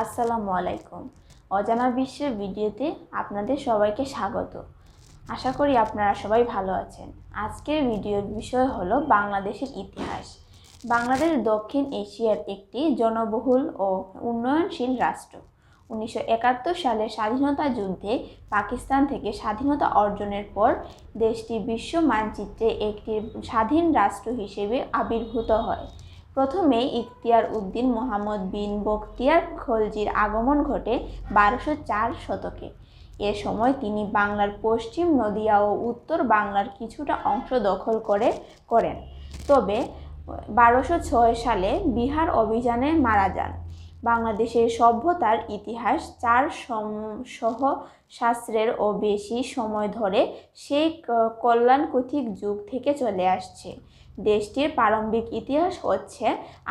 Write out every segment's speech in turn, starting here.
আসসালামু আলাইকুম। অজানা বিশ্বের ভিডিওতে আপনাদের সবাইকে স্বাগত। আশা করি আপনারা সবাই ভালো আছেন। আজকের ভিডিওর বিষয় হলো বাংলাদেশের ইতিহাস। বাংলাদেশ দক্ষিণ এশিয়ার একটি জনবহুল ও উন্নয়নশীল রাষ্ট্র। উনিশশো একাত্তর সালের স্বাধীনতা যুদ্ধে পাকিস্তান থেকে স্বাধীনতা অর্জনের পর দেশটি বিশ্ব মানচিত্রে একটি স্বাধীন রাষ্ট্র হিসেবে আবির্ভূত হয়। প্রথমে ইখতিয়ার উদ্দিন মোহাম্মদ বিন বখতিয়ার খলজির আগমন ঘটে বারোশো চার শতকে। এ সময় তিনি বাংলার পশ্চিম নদিয়া ও উত্তর বাংলার কিছুটা অংশ দখল করে, করেন। তবে বারোশো ছয় সালে বিহার অভিযানে মারা যান। বাংলাদেশের সভ্যতার ইতিহাস চার সহ শাস্ত্রের ও বেশি সময় ধরে সেই কল্যাণকথিক যুগ থেকে চলে আসছে। দেশটির প্রারম্ভিক ইতিহাস হচ্ছে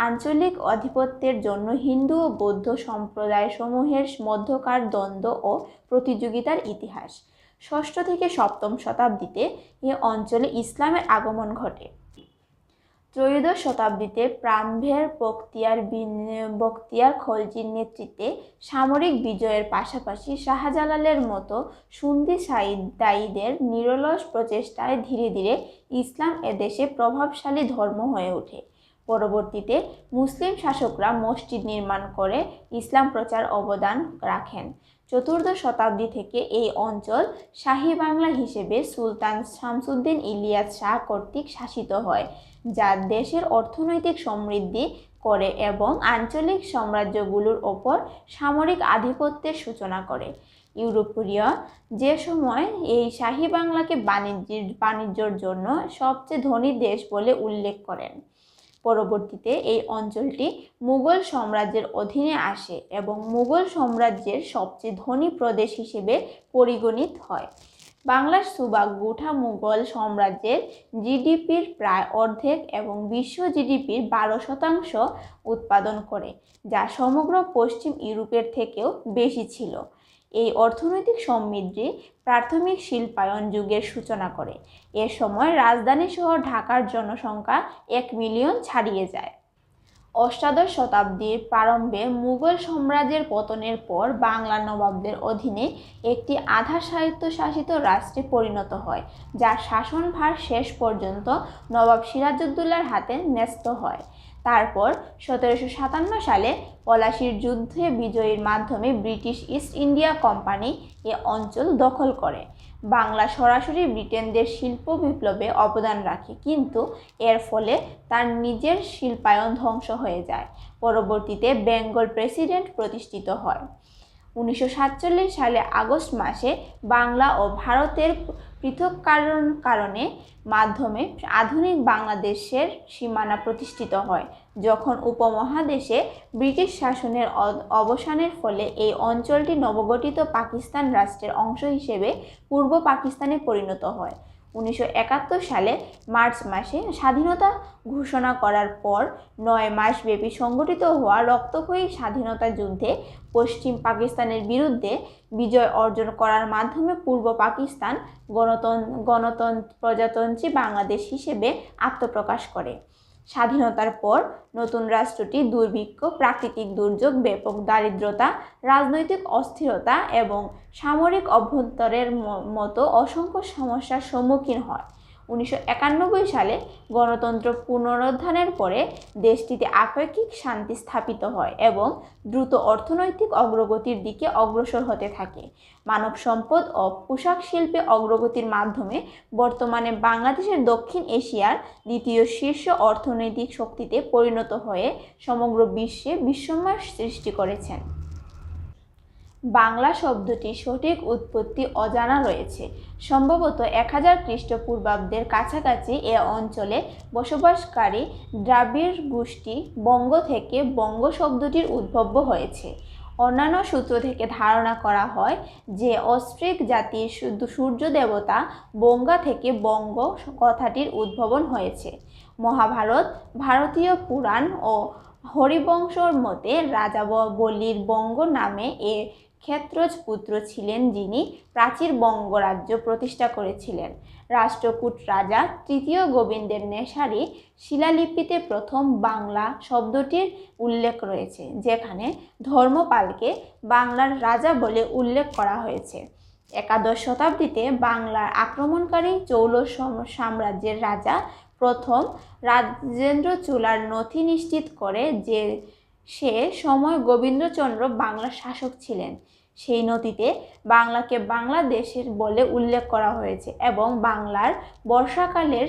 আঞ্চলিক আধিপত্যের জন্য হিন্দু ও বৌদ্ধ সম্প্রদায়সমূহের মধ্যকার দ্বন্দ্ব ও প্রতিযোগিতার ইতিহাস। ষষ্ঠ থেকে সপ্তম শতাব্দীতে এ অঞ্চলে ইসলামের আগমন ঘটে। ত্রয়োদশ শতাব্দীতে প্রাম্ভের বক্তিয়ার বক্তিয়ার খলজির নেতৃত্বে সামরিক বিজয়ের পাশাপাশি শাহজালালের মতো সুন্দি সাইদাইদের নিরলস প্রচেষ্টায় ধীরে ধীরে ইসলাম এদেশে প্রভাবশালী ধর্ম হয়ে ওঠে। পরবর্তীতে মুসলিম শাসকরা মসজিদ নির্মাণ করে ইসলাম প্রচার অবদান রাখেন। চতুর্দশ শতাব্দী থেকে এই অঞ্চল শাহী বাংলা হিসেবে সুলতান শামসুদ্দিন ইলিয়াস শাহ কর্তৃক শাসিত হয়। যা দেশের অর্থনৈতিক সমৃদ্ধি করে এবং আঞ্চলিক সাম্রাজ্যগুলোর ওপর সামরিক আধিপত্যের সূচনা করে। ইউরোপীয় যে সময় এই শাহী বাংলাকে বাণিজ্যের, বাণিজ্যর জন্য সবচেয়ে ধনী দেশ বলে উল্লেখ করেন। পরবর্তীতে এই অঞ্চলটি মুঘল সাম্রাজ্যের অধীনে আসে এবং মুঘল সাম্রাজ্যের সবচেয়ে ধনী প্রদেশ হিসেবে পরিগণিত হয়। বাংলার সুবাক গুঠা মুঘল সাম্রাজ্যের জিডিপির প্রায় অর্ধেক এবং বিশ্ব জিডিপির বারো শতাংশ উৎপাদন করে, যা সমগ্র পশ্চিম ইউরোপের থেকেও বেশি ছিল। এই অর্থনৈতিক সমৃদ্ধি প্রাথমিক শিল্পায়ন যুগের সূচনা করে। এ সময় রাজধানী শহর ঢাকার জনসংখ্যা এক মিলিয়ন ছাড়িয়ে যায়। অষ্টাদশ শতাব্দীর প্রারম্ভে মুঘল সাম্রাজ্যের পতনের পর বাংলা নবাবদের অধীনে একটি আধা স্বায়ত্তশাসিত রাষ্ট্রে পরিণত হয়, যার শাসনভার শেষ পর্যন্ত নবাব সিরাজউদ্দৌলার হাতে ন্যস্ত হয়। তারপর সতেরোশো সাতান্ন সালে পলাশির যুদ্ধে বিজয়ীর মাধ্যমে ব্রিটিশ ইস্ট ইন্ডিয়া কোম্পানি এ অঞ্চল দখল করে। বাংলা সরাসরি ব্রিটেনদের শিল্প বিপ্লবে অবদান রাখে, কিন্তু এর ফলে তার নিজের শিল্পায়ন ধ্বংস হয়ে যায়। পরবর্তীতে বেঙ্গল প্রেসিডেন্ট প্রতিষ্ঠিত হয়। উনিশশো সাতচল্লিশ সালে আগস্ট মাসে বাংলা ও ভারতের পৃথক কারণ কারণে মাধ্যমে আধুনিক বাংলাদেশের সীমানা প্রতিষ্ঠিত হয়। যখন উপমহাদেশে ব্রিটিশ শাসনের অবসানের ফলে এই অঞ্চলটি নবগঠিত পাকিস্তান রাষ্ট্রের অংশ হিসেবে পূর্ব পাকিস্তানে পরিণত হয়। উনিশশো একাত্তর সালে মার্চ মাসে স্বাধীনতা ঘোষণা করার পর নয় মাসব্যাপী সংগঠিত হওয়া রক্তক্ষয়ী স্বাধীনতা যুদ্ধে পশ্চিম পাকিস্তানের বিরুদ্ধে বিজয় অর্জন করার মাধ্যমে পূর্ব পাকিস্তান গণতন্ত্র গণতন্ত্র প্রজাতন্ত্রী বাংলাদেশ হিসেবে আত্মপ্রকাশ করে। স্বাধীনতার পর নতুন রাষ্ট্রটি দুর্ভিক্ষ, প্রাকৃতিক দুর্যোগ, ব্যাপক দারিদ্রতা, রাজনৈতিক অস্থিরতা এবং সামরিক অভ্যন্তরের মতো অসংখ্য সমস্যার সম্মুখীন হয়। উনিশশো একানব্বই সালে গণতন্ত্র পুনরুদ্ধারের পরে দেশটিতে আপেক্ষিক শান্তি স্থাপিত হয় এবং দ্রুত অর্থনৈতিক অগ্রগতির দিকে অগ্রসর হতে থাকে। মানব সম্পদ ও পোশাক শিল্পে অগ্রগতির মাধ্যমে বর্তমানে বাংলাদেশের দক্ষিণ এশিয়ার দ্বিতীয় শীর্ষ অর্থনৈতিক শক্তিতে পরিণত হয়ে সমগ্র বিশ্বে বিস্ময় সৃষ্টি করেছেন। বাংলা শব্দটির সঠিক উৎপত্তি অজানা রয়েছে। সম্ভবত এক হাজার খ্রিস্টপূর্বাব্দের কাছাকাছি এ অঞ্চলে বসবাসকারী দ্রাবিড় গোষ্ঠী বঙ্গ থেকে বঙ্গ শব্দটির উদ্ভব হয়েছে। অন্যান্য সূত্র থেকে ধারণা করা হয় যে অস্ট্রিক জাতির সূর্য দেবতা বঙ্গা থেকে বঙ্গ কথাটির উদ্ভাবন হয়েছে। মহাভারত, ভারতীয় পুরাণ ও হরিবংশর মতে রাজা বলির বঙ্গ নামে এ ক্ষেত্রজ পুত্র ছিলেন যিনি প্রাচীর বঙ্গরাজ্য প্রতিষ্ঠা করেছিলেন। রাষ্ট্রকূট রাজা তৃতীয় গোবিন্দের নেশারি শিলালিপিতে প্রথম বাংলা শব্দটির উল্লেখ রয়েছে, যেখানে ধর্মপালকে বাংলার রাজা বলে উল্লেখ করা হয়েছে। একাদশ শতাব্দীতে বাংলার আক্রমণকারী চৌল সম- সাম্রাজ্যের রাজা প্রথম রাজেন্দ্র চুলার নথি নিশ্চিত করে যে সে সময় গোবিন্দচন্দ্র বাংলার শাসক ছিলেন। সেই নথিতে বাংলাকে বাংলাদেশের বলে উল্লেখ করা হয়েছে এবং বাংলার বর্ষাকালের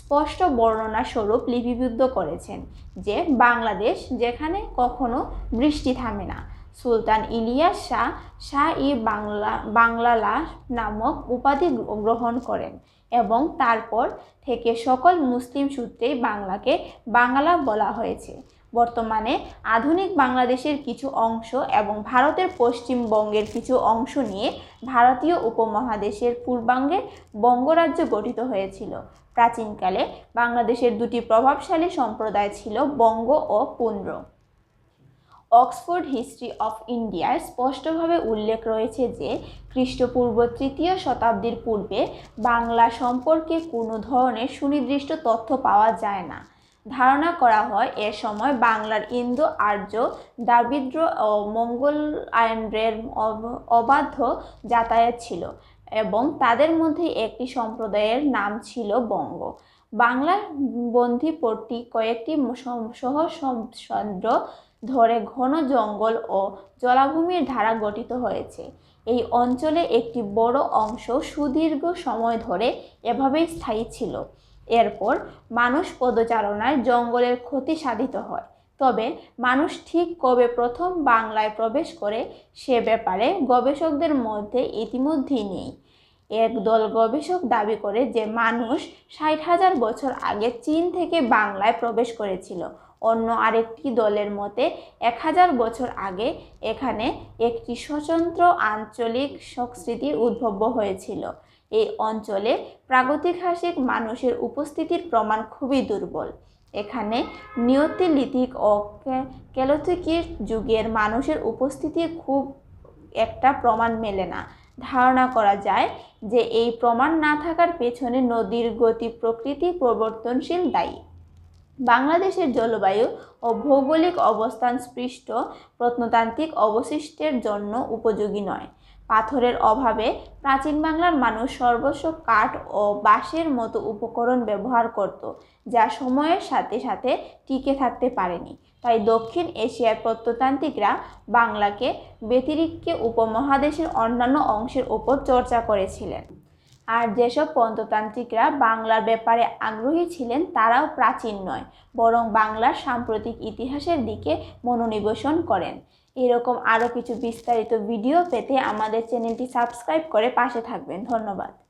স্পষ্ট বর্ণনা স্বরূপ লিপিবদ্ধ করেছেন যে বাংলাদেশ যেখানে কখনো বৃষ্টি থামে না। সুলতান ইলিয়াস শাহ শাহ ই বাংলা বাংলালা নামক উপাধি গ্রহণ করেন এবং তারপর থেকে সকল মুসলিম সূত্রেই বাংলাকে বাংলা বলা হয়েছে। বর্তমানে আধুনিক বাংলাদেশের কিছু অংশ এবং ভারতের পশ্চিমবঙ্গের কিছু অংশ নিয়ে ভারতীয় উপমহাদেশের পূর্বাঙ্গে বঙ্গরাজ্য গঠিত হয়েছিল। প্রাচীনকালে বাংলাদেশের দুটি প্রভাবশালী সম্প্রদায় ছিল বঙ্গ ও পুন্ড্র। অক্সফোর্ড হিস্ট্রি অফ ইন্ডিয়ায় স্পষ্টভাবে উল্লেখ রয়েছে যে, খ্রিস্টপূর্ব তৃতীয় শতাব্দীর পূর্বে বাংলা সম্পর্কে কোনো ধরনের সুনির্দিষ্ট তথ্য পাওয়া যায় না। ধারণা করা হয় এ সময় বাংলার ইন্দো আর্য দারিদ্র ও মঙ্গল আয়নের অব- অবাধ্য যাতায়াত ছিল এবং তাদের মধ্যে একটি সম্প্রদায়ের নাম ছিল বঙ্গ। বাংলার বন্ধিপট্টি কয়েকটি সহ সমুদ্র ধরে ঘন জঙ্গল ও জলাভূমির ধারা গঠিত হয়েছে। এই অঞ্চলে একটি বড় অংশ সুদীর্ঘ সময় ধরে এভাবেই স্থায়ী ছিল। এরপর মানুষ পদচারণায় জঙ্গলের ক্ষতি সাধিত হয়। তবে মানুষ ঠিক কবে প্রথম বাংলায় প্রবেশ করে সে ব্যাপারে গবেষকদের মধ্যে ইতিমধ্যেই নেই। একদল গবেষক দাবি করে যে মানুষ ষাট হাজার বছর আগে চীন থেকে বাংলায় প্রবেশ করেছিল। অন্য আরেকটি দলের মতে, এক হাজার বছর আগে এখানে একটি স্বতন্ত্র আঞ্চলিক সংস্কৃতির উদ্ভব হয়েছিল। এই অঞ্চলে প্রাগৈতিহাসিক মানুষের উপস্থিতির প্রমাণ খুবই দুর্বল। এখানে নিয়তিলিথিক ও কে- ক্যালোথিকিক যুগের মানুষের উপস্থিতি খুব একটা প্রমাণ মেলে না। ধারণা করা যায় যে, এই প্রমাণ না থাকার পেছনে নদীর গতি প্রকৃতি প্রবর্তনশীল দায়ী। বাংলাদেশের জলবায়ু ও ভৌগোলিক অবস্থান স্পৃষ্ট প্রত্নতান্ত্রিক অবশিষ্টের জন্য উপযোগী নয়। পাথরের অভাবে প্রাচীন বাংলার মানুষ সর্বস্ব কাঠ ও বাঁশের মতো উপকরণ ব্যবহার করত, যা সময়ের সাথে সাথে টিকে থাকতে পারেনি। তাই দক্ষিণ এশিয়ার প্রত্নতান্ত্রিকরা বাংলাকে ব্যতিরিক্ত উপমহাদেশের অন্যান্য অংশের ওপর চর্চা করেছিলেন। আর যেসব পন্ততান্ত্রিকরা বাংলার ব্যাপারে আগ্রহী ছিলেন, তারাও প্রাচীন নয়, বরং বাংলার সাম্প্রতিক ইতিহাসের দিকে মনোনিবেশন করেন। এরকম আরও কিছু বিস্তারিত ভিডিও পেতে আমাদের চ্যানেলটি সাবস্ক্রাইব করে পাশে থাকবেন। ধন্যবাদ।